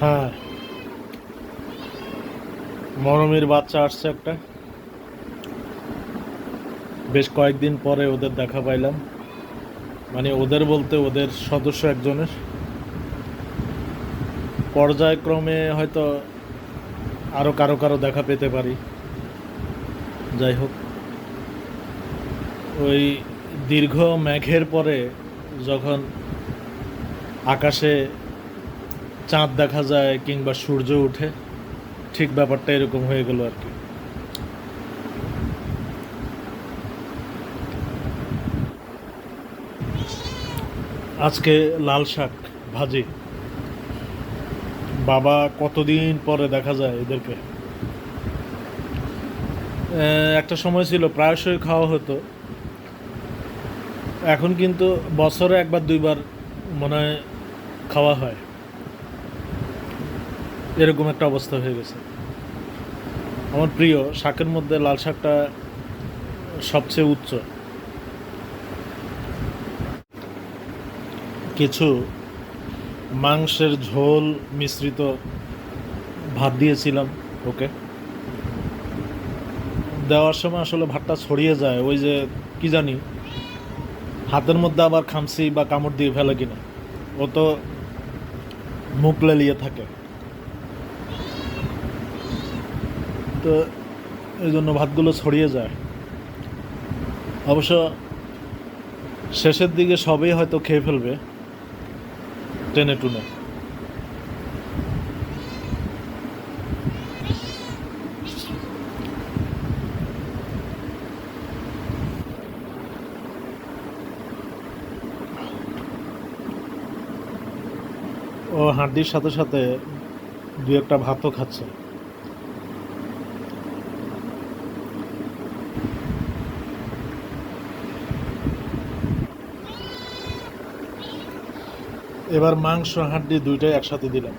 হ্যাঁ। মরমের বাচ্চা আসছে একটা। বেশ কয়েকদিন পরে ওদের দেখা পাইলাম। মানে ওদের বলতে ওদের সদস্য একজনের। পর্যায়ক্রমে হয়তো আরও কারও কারও দেখা পেতে পারি। যাই হোক। ওই দীর্ঘ মেঘের পরে যখন আকাশে চাঁদ দেখা যায় কিংবা সূর্য ওঠে ঠিক ব্যাপারটা এরকম হয়ে গেল আর কি। আজকে লাল শাক ভাজি। বাবা কতদিন পরে দেখা যায় এদেরকে? একটা সময় ছিল, প্রায়শই খাওয়া হতো। এখন কিন্তু বছরে একবার, দুইবার মনে হয় খাওয়া হয়। এরকম একটা অবস্থা হয়ে গেছে। আমার প্রিয়, শাকের মধ্যে লাল শাকটা সবচেয়ে উচ্চ। কিছু মাংসের ঝোল মিশ্রিত ভাত দিয়েছিলাম, ওকে। দেওয়ার সময় আসলে ভাতটা ছড়িয়ে যায়, ওই যে কি জানি, হাতের মধ্যে আবার খামসি বা কামড় দিয়ে ফেলে কিনা। ও তো মুখ লেলিয়ে থাকে। তো এই জন্য ভাতগুলো ছড়িয়ে যায়। অবশ্য শেষের দিকে সবই হয়তো খেয়ে ফেলবে, টেনে টুনে। ও হাড্ডির সাথে সাথে দু একটা ভাতও খাচ্ছে। এবার মাংস, হাড্ডি দুইটাই একসাথে দিলাম।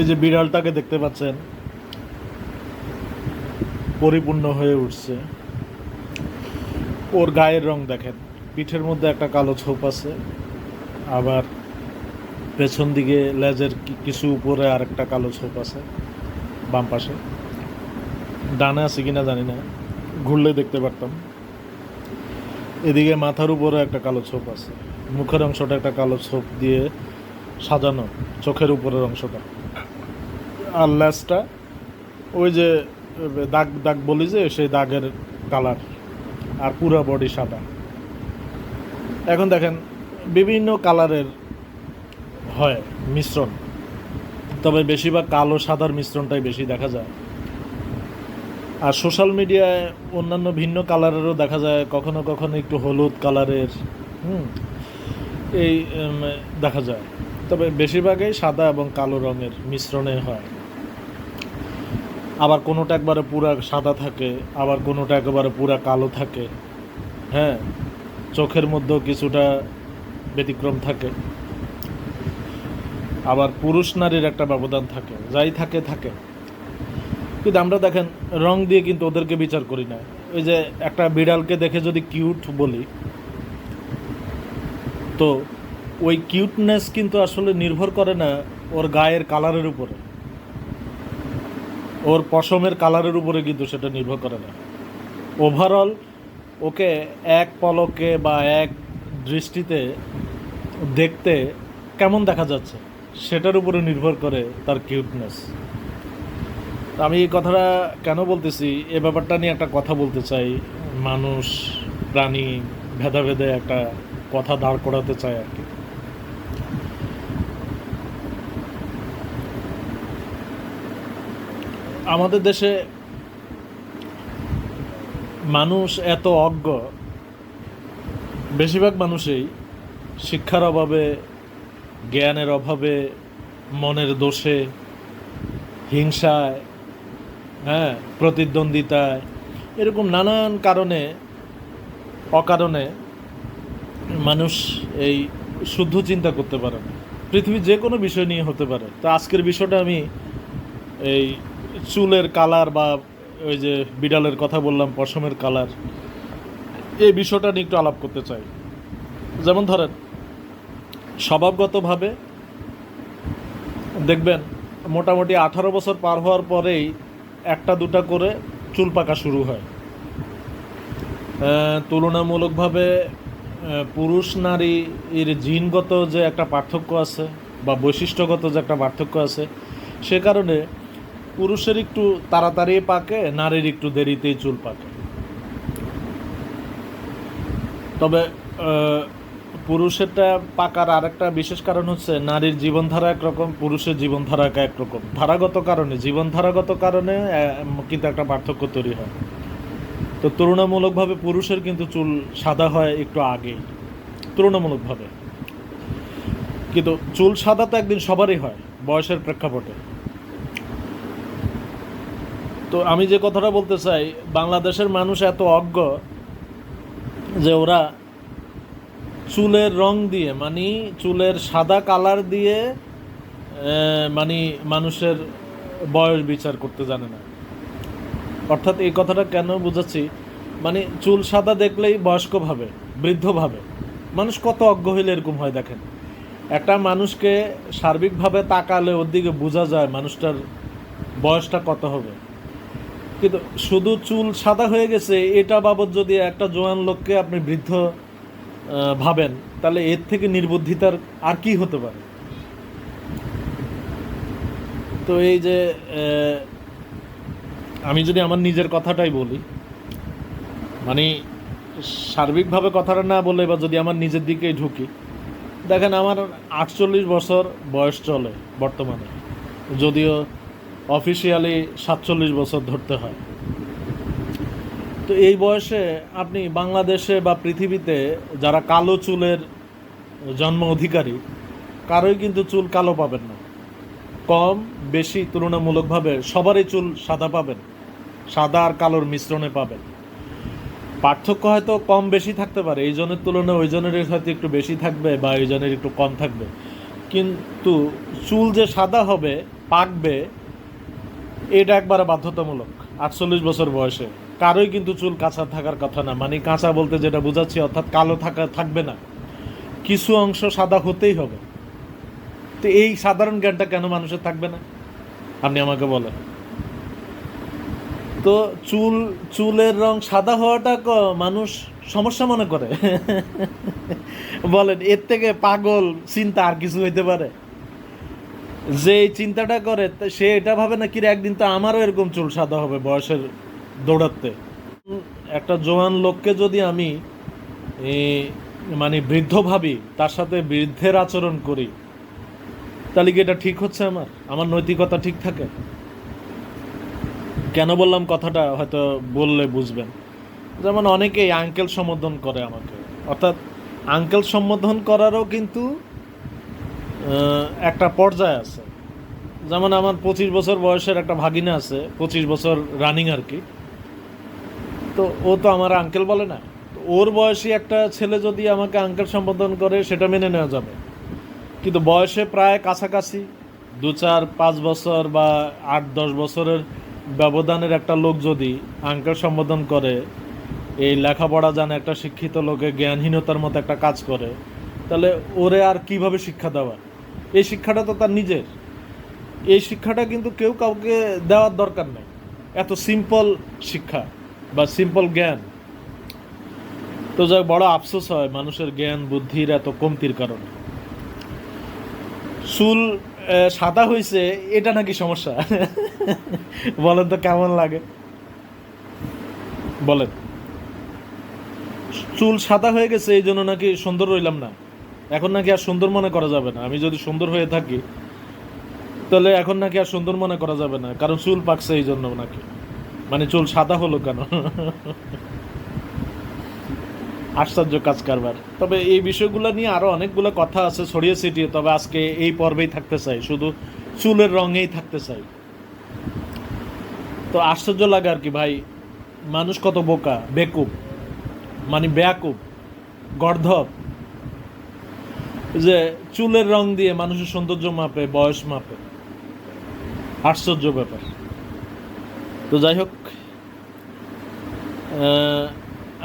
এই যে বিড়ালটাকে দেখতে পাচ্ছেন, পরিপূর্ণ হয়ে উঠছে। ওর গায়ের রং দেখেন, পিঠের মধ্যে একটা কালো ছোপ আছে, আবার পেছন দিকে লেজের কিছু উপরে আরেকটা কালো ছোপ আছে, বাম পাশে। ডানে আছে কিনা জানি না, ঘুরলে দেখতে পারতাম। এদিকে মাথার উপরে একটা কালো ছোপ আছে, মুখের অংশটা একটা কালো ছোপ দিয়ে সাজানো, চোখের উপরের অংশটা। আর লেজটা, ওই যে, দাগ দাগ বলি যে, সেই দাগের কালার, আর পুরো বডি সাদা। এখন দেখেন, বিভিন্ন কালারের হয়, মিশ্রণ। তবে বেশিরভাগ কালো সাদার মিশ্রণটাই বেশি দেখা যায়। আর সোশ্যাল মিডিয়ায় অন্যান্য ভিন্ন কালারেরও দেখা যায়, কখনো কখনো একটু হলুদ কালারের, হুম, এই দেখা যায়। তবে বেশিরভাগই সাদা এবং কালো রঙের মিশ্রণে হয়। আবার কোনোটা একবারে পুরা সাদা থাকে, আবার কোনোটা একেবারে পুরা কালো থাকে। হ্যাঁ চোখের মধ্যেও কিছুটা ব্যতিক্রম থাকে। আবার পুরুষ নারীর একটা ব্যবধান থাকে, যাই থাকে থাকে। কিন্তু আমরা দেখেন, রং দিয়ে কিন্তু ওদেরকে বিচার করি না। ওই যে একটা বিড়ালকে দেখে যদি কিউট বলি, তো ওই কিউটনেস কিন্তু আসলে নির্ভর করে না ওর গায়ের কালারের উপরে। ওর পশমের কালারের উপরে কিন্তু সেটা নির্ভর করে না। ওভারঅল ওকে এক পলকে বা এক দৃষ্টিতে দেখতে কেমন দেখা যাচ্ছে? সেটার উপরে নির্ভর করে তার কিউটনেস আমি এই কথাটা কেন বলতেছি? এ ব্যাপারটা নিয়ে একটা কথা বলতে চাই। মানুষ, প্রাণী, ভেদাভেদে একটা কথা দাঁড় করাতে চাই আর কি। আমাদের দেশে মানুষ এত অজ্ঞ। বেশিরভাগ মানুষই শিক্ষার অভাবে জ্ঞানের অভাবে, মনের দোষে, হিংসায় হ্যাঁ প্রতিদ্বন্দ্বিতায়, এরকম নানান কারণে, অকারণে মানুষ এই শুদ্ধ চিন্তা করতে পারে না। পৃথিবীর যে কোনো বিষয় নিয়ে হতে পারে। তো আজকের বিষয়টা আমি এই চুলের কালার বা ওই যে বিড়ালের কথা বললাম, পশমের কালার, এই বিষয়টা নিয়ে একটু আলাপ করতে চাই। যেমন ধরেন স্বভাবগতভাবে, দেখবেন মোটামুটি আঠারো বছর পার হওয়ার পরেই একটা দুটা করে চুল পাকা শুরু হয়। তুলনামূলকভাবে পুরুষ নারী এর জিনগত যে একটা পার্থক্য আছে বা বৈশিষ্ট্যগত যে একটা পার্থক্য আছে, সে কারণে পুরুষের একটু তাড়াতাড়ি পাকে, নারীর একটু দেরিতেই চুল পাকে। তবে পুরুষেরটা পাকার আরেকটা বিশেষ কারণ হচ্ছে নারীর জীবনধারা একরকম, পুরুষের জীবনধারা একরকম। ধারাগত কারণে, জীবনধারাগত কারণে কিন্তু একটা পার্থক্য তৈরি হয়। তো তুলনামূলকভাবে পুরুষের কিন্তু চুল সাদা হয় একটু আগেই। তুলনামূলকভাবে। কিন্তু চুল সাদা তো একদিন সবারই হয়, বয়সের প্রেক্ষাপটে। তো আমি যে কথাটা বলতে চাই, বাংলাদেশের মানুষ এত অজ্ঞ যে ওরা চুলের রং দিয়ে মানে চুলের সাদা কালার দিয়ে মানে মানুষের বয়স বিচার করতে জানে না। অর্থাৎ এই কথাটা কেন বুঝাচ্ছি? মানে চুল সাদা দেখলেই বয়স্ক ভাবে, বৃদ্ধ ভাবে। মানুষ কত অজ্ঞ হইলে এরকম হয় দেখেন। একটা মানুষকে সার্বিকভাবে তাকালে ওর দিকে বোঝা যায় মানুষটার বয়সটা কত হবে। কিন্তু শুধু চুল সাদা হয়ে গেছে, এটা বাবদ যদি একটা জোয়ান লোককে আপনি বৃদ্ধ ভাবেন, তাহলে এর থেকে নির্বুদ্ধিতার আর কি হতে পারে? তো এই যে আমি যদি আমার নিজের কথাটাই বলি মানে সার্বিকভাবে কথাটা না বলে বা যদি আমার নিজের দিকেই ঢুকি, দেখেন আমার আটচল্লিশ বছর বয়স চলে বর্তমানে, যদিও অফিসিয়ালি সাতচল্লিশ বছর ধরতে হয়। তো এই বয়সে আপনি বাংলাদেশে বা পৃথিবীতে যারা কালো চুলের জন্ম অধিকারী, কারোই কিন্তু চুল কালো পাবেন না। কম, বেশি তুলনামূলকভাবে সবারই চুল সাদা পাবেন, সাদা আর কালোর মিশ্রণে পাবেন। পার্থক্য হয়তো কম বেশি থাকতে পারে, এই জনের তুলনায় ওই জনের হয়তো একটু বেশি থাকবে বা এই জনের একটু কম থাকবে। কিন্তু চুল যে সাদা হবে, পাকবে, এটা একবারে বাধ্যতামূলক। আটচল্লিশ বছর বয়সে। কারোই কিন্তু চুল কাঁচা থাকার কথা না। মানে কাঁচা বলতে যেটা বোঝাচ্ছি, অর্থাৎ কালো থাকা থাকবে না। কিছু অংশ সাদা হতেই হবে। তো এই সাধারণ জ্ঞানটা কেন মানুষের থাকবে না? আপনি আমাকে বলেন। তো চুল, চুলের রং সাদা হওয়াটা ক- মানুষ সমস্যা মনে করে? বলেন, এর থেকে পাগল চিন্তা আর কিছু হইতে পারে? যে চিন্তাটা করে সে এটা ভাবে না, কিরে, একদিন তো আমারও এরকম চুল সাদা হবে, বয়সের দৌড়াতে। একটা জোয়ান লোককে যদি আমি মানে বৃদ্ধ ভাবি, তার সাথে বৃদ্ধের আচরণ করি, তাহলে কি এটা ঠিক হচ্ছে আমার? আমার নৈতিকতা ঠিক থাকে? কেন বললাম কথাটা হয়তো বললে বুঝবেন। যেমন অনেকেই আঙ্কেল সম্বোধন করে আমাকে। অর্থাৎ আঙ্কেল সম্বোধন করারও কিন্তু একটা পর্যায় আছে। যেমন আমার পঁচিশ বছর বয়সের একটা ভাগিনা আছে, পঁচিশ বছর রানিং আর কি। তো ও তো আমার আঙ্কেল বলে না। ওর বয়সী একটা ছেলে যদি আমাকে আঙ্কেল সম্বোধন করে, সেটা মেনে নেওয়া যাবে। কিন্তু বয়সে প্রায় কাছাকাছি, দু চার পাঁচ বছর বা আট দশ বছরের ব্যবধানের একটা লোক যদি আঙ্কেল সম্বোধন করে, এই লেখাপড়া জানে একটা শিক্ষিত লোকে জ্ঞানহীনতার মতো একটা কাজ করে, তাহলে ওরে আর কীভাবে শিক্ষা দেওয়া? এই শিক্ষাটা তো তার নিজের। এই শিক্ষাটা কিন্তু কেউ কাউকে দেওয়ার দরকার নেই। এত সিম্পল শিক্ষা। বা সিম্পল জ্ঞান। তো যাই বড় আফসোস হয় মানুষের জ্ঞান, বুদ্ধির এত কমতির কারণে। চুল সাদা হয়েছে এটা নাকি সমস্যা? বলেন তো কেমন লাগে? বলেন। চুল সাদা হয়ে গেছে, এই জন্য নাকি সুন্দর রইলাম না। এখন নাকি আর সুন্দর মনে করা যাবে না। আমি যদি সুন্দর হয়ে থাকি, তাহলে এখন নাকি আর সুন্দর মনে করা যাবে না। কারণ চুল পাকছে এই জন্য নাকি। মানে চুল সাদা হলো কেন? আশ্চর্য কাজ কারবার। তবে এই বিষয়গুলো নিয়ে আরও অনেকগুলো কথা আছে ছড়িয়ে ছিটিয়ে, তবে আজকে এই পর্বেই থাকতে চাই, শুধু চুলের রঙেই থাকতে চাই। তো আশ্চর্য লাগে আর কি ভাই, মানুষ কত বোকা, বেকুব মানে বেয়াকুব, গর্ধব। যে চুলের রং দিয়ে মানুষের সৌন্দর্য মাপে, বয়স মাপে। আশ্চর্য ব্যাপার। তো যাই হোক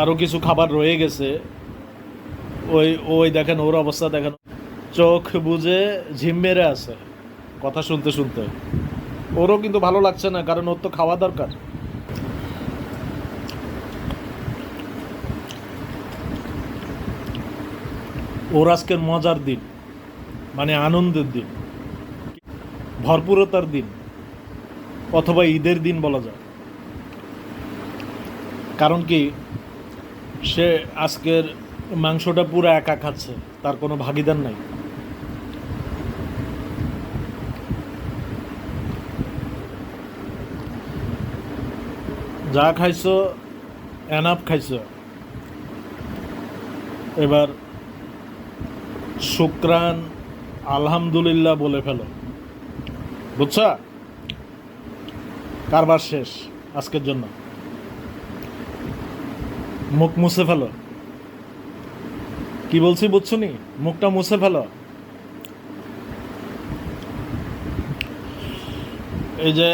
আরও কিছু খাবার রয়ে গেছে। ওই ওই দেখেন, ওর অবস্থা দেখেন। চোখ বুঝে ঝিম মেরে আছে, কথা শুনতে শুনতে। ওরও কিন্তু ভালো লাগছে না, কারণ ওর তো খাওয়া দরকার। ওর আজকের মজার দিন মানে আনন্দের দিন, ভরপুরতার দিন। অথবা ঈদের দিন বলা যায়। কারণ কি, সে আজকের মাংসটা পুরো একা খাচ্ছে, তার কোনো ভাগিদার নাই। যা খাইছো এনাফ খাইছ। এবার শুক্রান আলহামদুলিল্লাহ বলে ফেলো। বুঝছা? কারবার শেষ আজকের জন্য। মুখ মুছে ফেলো। কি বলছি বুঝছ নি মুখটা মুছে ফেলো। এই যে,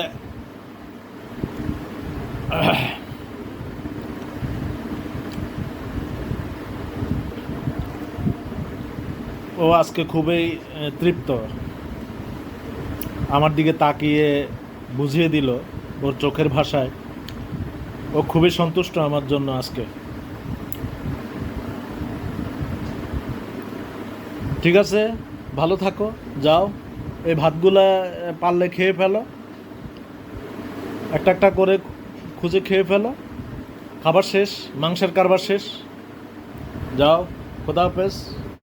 ও আজকে খুবই তৃপ্ত। আমার দিকে তাকিয়ে বুঝিয়ে দিল। ওর চোখের ভাষায়। ও খুবই সন্তুষ্ট আমার জন্য আজকে। ঠিক আছে, ভালো থাকো, যাও। এই ভাতগুলা পারলে খেয়ে ফেলো। একটা একটা করে খুঁজে খেয়ে ফেলো। খাবার শেষ, মাংসের কারবার শেষ। যাও, খোদা হাফেজ।